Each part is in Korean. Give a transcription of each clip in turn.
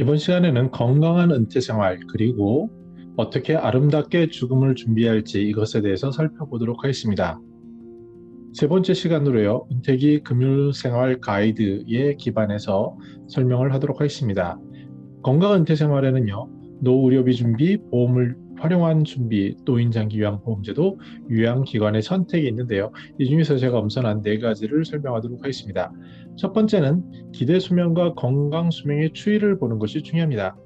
이번 시간에는 건강한 은퇴 생활 그리고 어떻게 아름답게 죽음을 준비할지 이것에 대해서 살펴보도록 하겠습니다. 세 번째 시간으로요. 은퇴기 금융 생활 가이드에 기반해서 설명을 하도록 하겠습니다. 건강한 은퇴 생활에는요. 노의료비 준비, 보험을 활용한 준비, 노인장기 요양보험제도, 요양기관의 선택이 있는데요. 이 중에서 제가 엄선한 네 가지를 설명하도록 하겠습니다. 첫 번째는 기대 수명과 건강 수명의 추이를 보는 것이 중요합니다.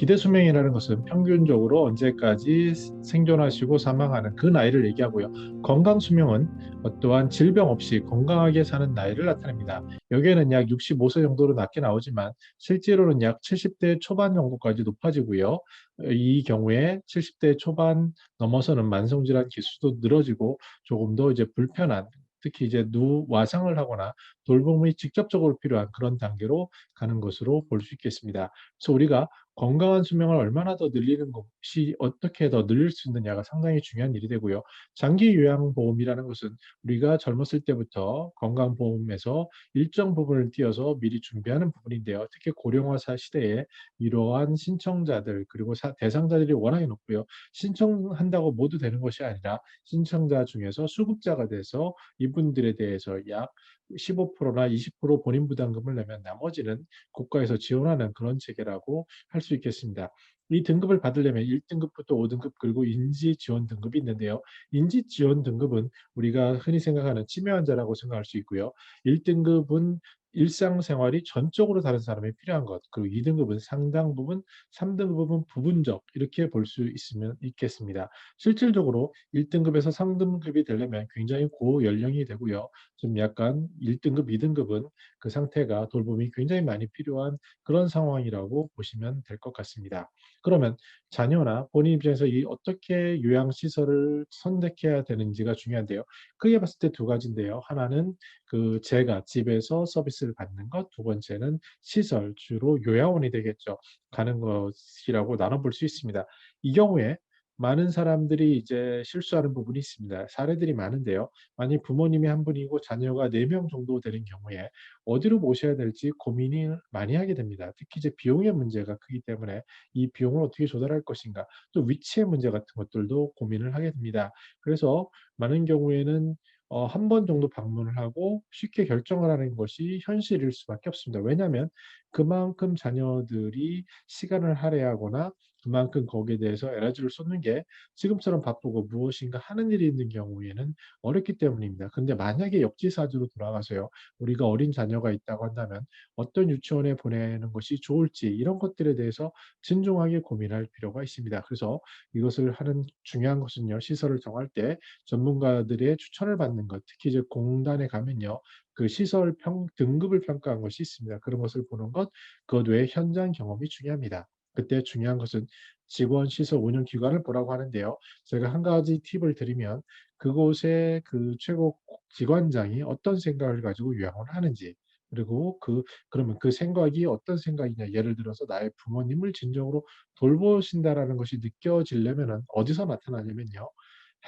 기대 수명이라는 것은 평균적으로 언제까지 생존하시고 사망하는 그 나이를 얘기하고요. 건강 수명은 어떠한 질병 없이 건강하게 사는 나이를 나타냅니다. 여기에는 약 65세 정도로 낮게 나오지만 실제로는 약 70대 초반 정도까지 높아지고요. 이 경우에 70대 초반 넘어서는 만성질환 기수도 늘어지고 조금 더 이제 불편한 특히 이제 누 와상을 하거나 돌봄이 직접적으로 필요한 그런 단계로 가는 것으로 볼 수 있겠습니다. 그래서 우리가 건강한 수명을 얼마나 더 늘리는 것이 어떻게 더 늘릴 수 있느냐가 상당히 중요한 일이 되고요. 장기 요양보험이라는 것은 우리가 젊었을 때부터 건강보험에서 일정 부분을 띄어서 미리 준비하는 부분인데요. 특히 고령화 시대에 이러한 신청자들 그리고 사, 대상자들이 워낙에 높고요. 신청한다고 모두 되는 것이 아니라 신청자 중에서 수급자가 돼서 이분들에 대해서 약 15%나 20% 본인 부담금을 내면 나머지는 국가에서 지원하는 그런 체계라고 할 수 있겠습니다. 이 등급을 받으려면 1등급부터 5등급 그리고 인지 지원 등급이 있는데요. 인지 지원 등급은 우리가 흔히 생각하는 치매 환자라고 생각할 수 있고요. 1등급은 일상생활이 전적으로 다른 사람이 필요한 것 그리고 2등급은 상당 부분 3등급은 부분적 이렇게 볼 수 있으면 있겠습니다. 실질적으로 1등급에서 3등급이 되려면 굉장히 고연령이 되고요. 좀 약간 1등급, 2등급은 그 상태가 돌봄이 굉장히 많이 필요한 그런 상황이라고 보시면 될 것 같습니다. 그러면 자녀나 본인 입장에서 이 어떻게 요양시설을 선택해야 되는지가 중요한데요. 크게 봤을 때 두 가지인데요. 하나는 그 제가 집에서 서비스를 받는 것, 두 번째는 시설, 주로 요양원이 되겠죠. 가는 것이라고 나눠볼 수 있습니다. 이 경우에 많은 사람들이 이제 실수하는 부분이 있습니다. 사례들이 많은데요. 만약 부모님이 한 분이고 자녀가 네 명 정도 되는 경우에 어디로 모셔야 될지 고민을 많이 하게 됩니다. 특히 이제 비용의 문제가 크기 때문에 이 비용을 어떻게 조달할 것인가, 또 위치의 문제 같은 것들도 고민을 하게 됩니다. 그래서 많은 경우에는 어, 한 번 정도 방문을 하고 쉽게 결정을 하는 것이 현실일 수밖에 없습니다. 왜냐하면 그만큼 자녀들이 시간을 할애하거나 그만큼 거기에 대해서 에너지를 쏟는 게 지금처럼 바쁘고 무엇인가 하는 일이 있는 경우에는 어렵기 때문입니다. 근데 만약에 역지사지로 돌아가서요. 우리가 어린 자녀가 있다고 한다면 어떤 유치원에 보내는 것이 좋을지 이런 것들에 대해서 진중하게 고민할 필요가 있습니다. 그래서 이것을 하는 중요한 것은요. 시설을 정할 때 전문가들의 추천을 받는 것, 특히 이제 공단에 가면요. 그 시설 평, 등급을 평가한 것이 있습니다. 그런 것을 보는 것, 그것 외에 현장 경험이 중요합니다. 그때 중요한 것은 직원 시설 운영 기관을 보라고 하는데요. 제가 한 가지 팁을 드리면 그곳의 그 최고 기관장이 어떤 생각을 가지고 요양을 하는지 그리고 그 그러면 그 생각이 어떤 생각이냐 예를 들어서 나의 부모님을 진정으로 돌보신다라는 것이 느껴지려면은 어디서 나타나냐면요.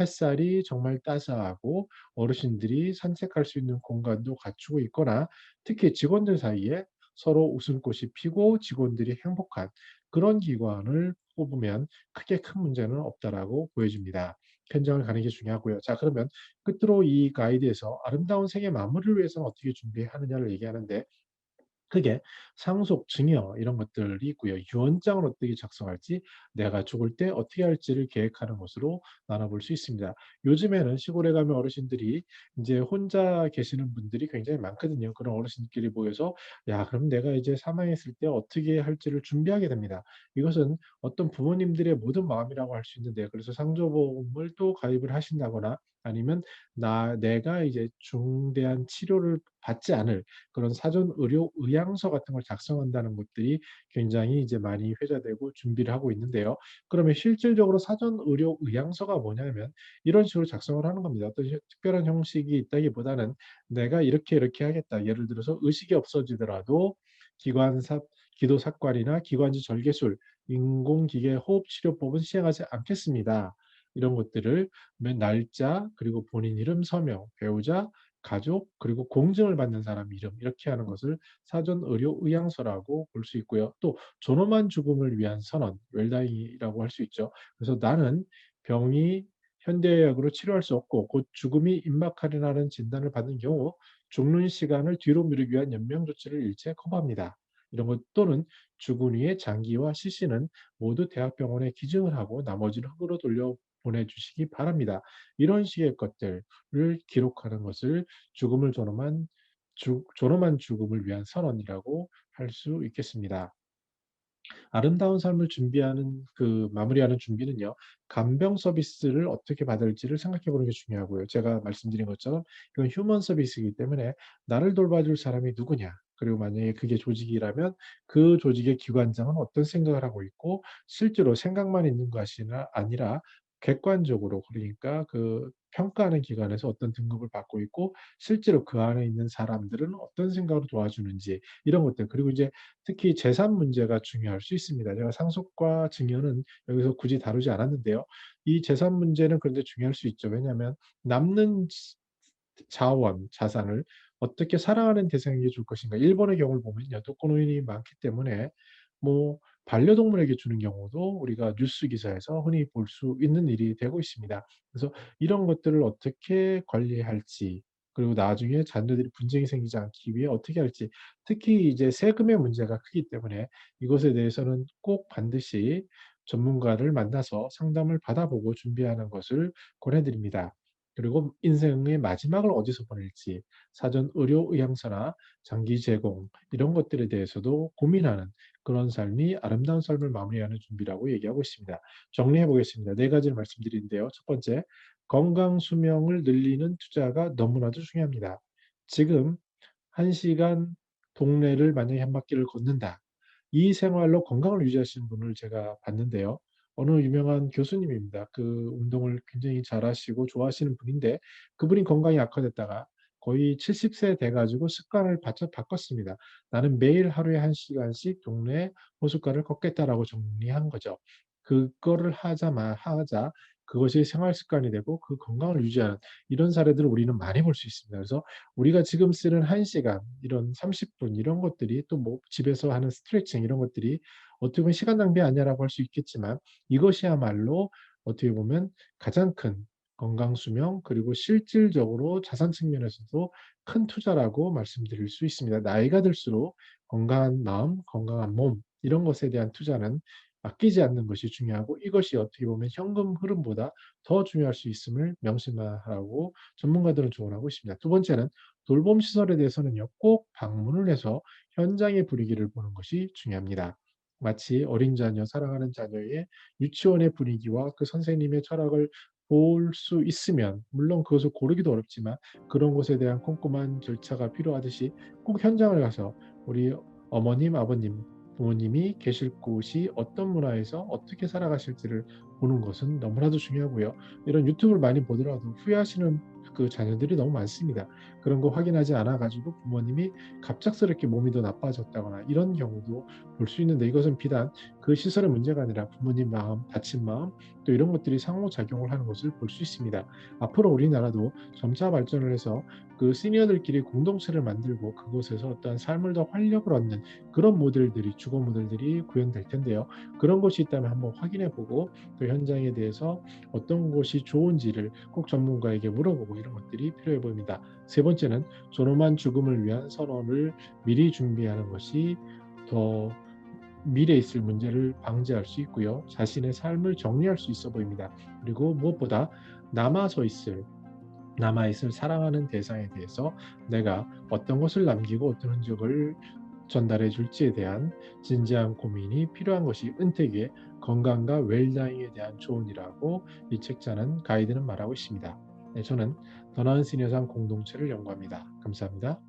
햇살이 정말 따스하고 어르신들이 산책할 수 있는 공간도 갖추고 있거나 특히 직원들 사이에 서로 웃음꽃이 피고 직원들이 행복한 그런 기관을 뽑으면 크게 큰 문제는 없다라고 보여집니다. 현장을 가는 게 중요하고요. 자, 그러면 끝으로 이 가이드에서 아름다운 생애 마무리를 위해서는 어떻게 준비하느냐를 얘기하는데 크게 상속, 증여 이런 것들이 있고요. 유언장을 어떻게 작성할지, 내가 죽을 때 어떻게 할지를 계획하는 것으로 나눠볼 수 있습니다. 요즘에는 시골에 가면 어르신들이 이제 혼자 계시는 분들이 굉장히 많거든요. 그런 어르신들끼리 모여서 야, 그럼 내가 이제 사망했을 때 어떻게 할지를 준비하게 됩니다. 이것은 어떤 부모님들의 모든 마음이라고 할 수 있는데 그래서 상조보험을 또 가입을 하신다거나 아니면 나 내가 이제 중대한 치료를 받지 않을 그런 사전 의료 의향서 같은 걸 작성한다는 것들이 굉장히 이제 많이 회자되고 준비를 하고 있는데요. 그러면 실질적으로 사전 의료 의향서가 뭐냐면 이런 식으로 작성을 하는 겁니다. 어떤 특별한 형식이 있다기보다는 내가 이렇게 이렇게 하겠다. 예를 들어서 의식이 없어지더라도 기관사 기도삭관이나 기관지 절개술, 인공기계 호흡치료법은 시행하지 않겠습니다. 이런 것들을 날짜 그리고 본인 이름 서명 배우자 가족, 그리고 공증을 받는 사람 이름 이렇게 하는 것을 사전 의료 의향서라고 볼 수 있고요. 또 존엄한 죽음을 위한 선언, 웰다잉이라고 할 수 있죠. 그래서 나는 병이 현대의학으로 치료할 수 없고 곧 죽음이 임박하리라는 진단을 받은 경우 죽는 시간을 뒤로 미루기 위한 연명 조치를 일체 커버합니다. 이런 것 또는 죽은 후에 장기와 시신은 모두 대학병원에 기증을 하고 나머지는 흙으로 돌려 보내주시기 바랍니다. 이런 식의 것들을 기록하는 것을 죽음을 존엄한 죽, 존엄한 죽음을 위한 선언이라고 할 수 있겠습니다. 아름다운 삶을 준비하는 그 마무리하는 준비는요. 간병 서비스를 어떻게 받을지를 생각해 보는 게 중요하고요. 제가 말씀드린 것처럼 이건 휴먼 서비스이기 때문에 나를 돌봐줄 사람이 누구냐. 그리고 만약에 그게 조직이라면 그 조직의 기관장은 어떤 생각을 하고 있고 실제로 생각만 있는 것이 아니라 객관적으로 그러니까 그 평가하는 기관에서 어떤 등급을 받고 있고 실제로 그 안에 있는 사람들은 어떤 생각으로 도와주는지 이런 것들 그리고 이제 특히 재산 문제가 중요할 수 있습니다. 제가 상속과 증여는 여기서 굳이 다루지 않았는데요. 이 재산 문제는 그런데 중요할 수 있죠. 왜냐하면 남는 자원, 자산을 어떻게 사랑하는 대상에게 줄 것인가. 일본의 경우를 보면요. 독거노인이 많기 때문에 뭐 반려동물에게 주는 경우도 우리가 뉴스 기사에서 흔히 볼 수 있는 일이 되고 있습니다. 그래서 이런 것들을 어떻게 관리할지 그리고 나중에 자녀들이 분쟁이 생기지 않기 위해 어떻게 할지 특히 이제 세금의 문제가 크기 때문에 이것에 대해서는 꼭 반드시 전문가를 만나서 상담을 받아보고 준비하는 것을 권해드립니다. 그리고 인생의 마지막을 어디서 보낼지 사전 의료 의향서나 장기 제공 이런 것들에 대해서도 고민하는 그런 삶이 아름다운 삶을 마무리하는 준비라고 얘기하고 있습니다. 정리해 보겠습니다. 네 가지를 말씀드리는데요. 첫 번째, 건강 수명을 늘리는 투자가 너무나도 중요합니다. 지금 한시간 동네를 만약에 한 바퀴를 걷는다. 이 생활로 건강을 유지하시는 분을 제가 봤는데요. 어느 유명한 교수님입니다. 그 운동을 굉장히 잘하시고 좋아하시는 분인데 그분이 건강이 악화됐다가 거의 70세 돼 가지고 습관을 바꿨습니다. 나는 매일 하루에 1시간씩 동네 호숫가를 걷겠다라고 정리한 거죠. 그거를 하자마 하자 그것이 생활 습관이 되고 그 건강을 유지하는 이런 사례들을 우리는 많이 볼 수 있습니다. 그래서 우리가 지금 쓰는 1시간 이런 30분 이런 것들이 또 뭐 집에서 하는 스트레칭 이런 것들이 어떻게 보면 시간 낭비 아니냐라고 할 수 있겠지만 이것이야말로 어떻게 보면 가장 큰 건강 수명 그리고 실질적으로 자산 측면에서도 큰 투자라고 말씀드릴 수 있습니다. 나이가 들수록 건강한 마음, 건강한 몸 이런 것에 대한 투자는 아끼지 않는 것이 중요하고 이것이 어떻게 보면 현금 흐름보다 더 중요할 수 있음을 명심하라고 전문가들은 조언하고 있습니다. 두 번째는 돌봄 시설에 대해서는요, 꼭 방문을 해서 현장의 분위기를 보는 것이 중요합니다. 마치 어린 자녀, 사랑하는 자녀의 유치원의 분위기와 그 선생님의 철학을 볼 수 있으면 물론 그것을 고르기도 어렵지만 그런 것에 대한 꼼꼼한 절차가 필요하듯이 꼭 현장을 가서 우리 어머님, 아버님, 부모님이 계실 곳이 어떤 문화에서 어떻게 살아가실지를 보는 것은 너무나도 중요하고요. 이런 유튜브를 많이 보더라도 후회하시는 그 자녀들이 너무 많습니다. 그런 거 확인하지 않아 가지고 부모님이 갑작스럽게 몸이 더 나빠졌다거나 이런 경우도 볼 수 있는데 이것은 비단 그 시설의 문제가 아니라 부모님 마음, 다친 마음 또 이런 것들이 상호작용을 하는 것을 볼 수 있습니다. 앞으로 우리나라도 점차 발전을 해서 그 시니어들끼리 공동체를 만들고 그곳에서 어떤 삶을 더 활력을 얻는 그런 모델들이 주거 모델들이 구현될 텐데요. 그런 것이 있다면 한번 확인해 보고 또 현장에 대해서 어떤 것이 좋은지를 꼭 전문가에게 물어보고 이런 것들이 필요해 보입니다. 세 번째는 존엄한 죽음을 위한 선언을 미리 준비하는 것이 더 미래에 있을 문제를 방지할 수 있고요. 자신의 삶을 정리할 수 있어 보입니다. 그리고 무엇보다 남아서 있을 남아 있을 사랑하는 대상에 대해서 내가 어떤 것을 남기고 어떤 흔적을 전달해 줄지에 대한 진지한 고민이 필요한 것이 은택의 건강과 웰다잉에 대한 조언이라고 이 책자는 가이드는 말하고 있습니다. 네, 저는 더 나은 시니어상 공동체를 연구합니다. 감사합니다.